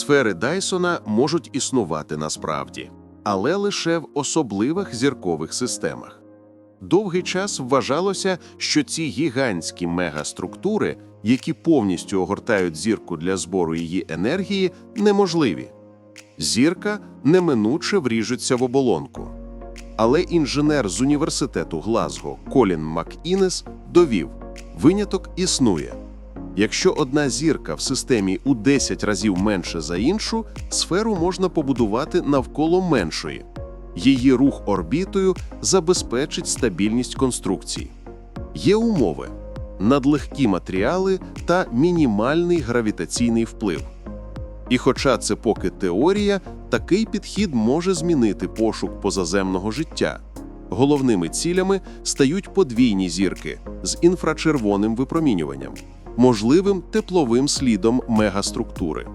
Сфери Дайсона можуть існувати насправді, але лише в особливих зіркових системах. Довгий час вважалося, що ці гігантські мегаструктури, які повністю огортають зірку для збору її енергії, неможливі. Зірка неминуче вріжеться в оболонку. Але інженер з університету Глазго Колін МакІнес довів, виняток існує. Якщо одна зірка в системі у 10 разів менше за іншу, сферу можна побудувати навколо меншої. Її рух орбітою забезпечить стабільність конструкцій. Є умови – надлегкі матеріали та мінімальний гравітаційний вплив. І хоча це поки теорія, такий підхід може змінити пошук позаземного життя. Головними цілями стають подвійні зірки з інфрачервоним випромінюванням, можливим тепловим слідом мегаструктури.